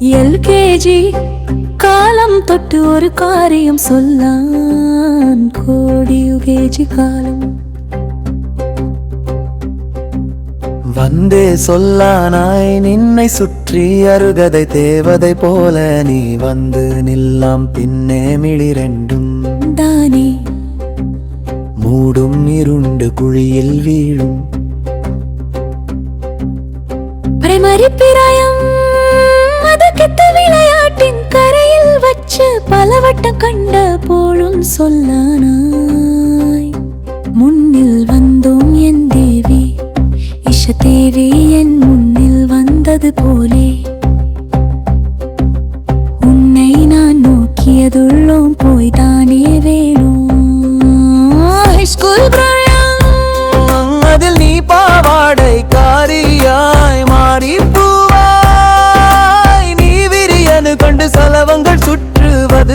LKG காலம் தொட்டு ஒரு காரியம் சொல்லான். கோடி யுகேஜி காலம். வந்தே சொல்லானாய் நின்னை சுற்றி அருகதை தேவதை போல நீ வந்து நில்லாம். பின்னே மிளிரெண்டும் தானே. மூடும் இருண்டு குழியில் வீழும். பிரைமரி பலவட்டம் கண்ட போலும் சொல்லானாய். முன்னில் வந்தோம் என் தேவி இஷ தேவி என் முன்னில் வந்தது போலே. உன்னை நான் நோக்கியதுள்ளோம்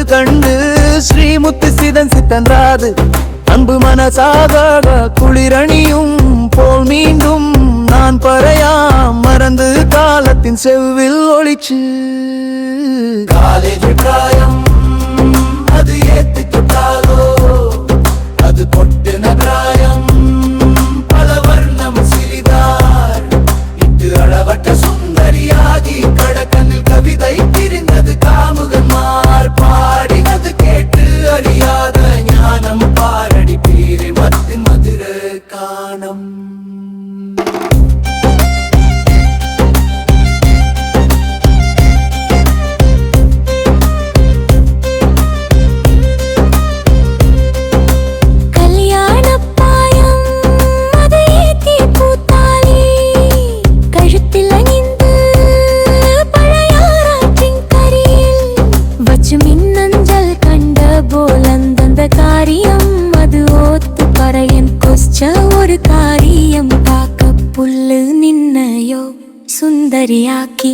கண்டு ஸ்ரீமுத்து சிதன் சித்தன்றாது அன்பு மனசாக குளிரணியும் போல் மீண்டும் நான் பறையாம் மறந்து காலத்தின் செவ்வில் ஒளிச்சு. காலேஜ் பிராயம் ആരിയം പാക്കപ്പുള്ളു നിന്നയോ സുന്ദരിയാക്കി.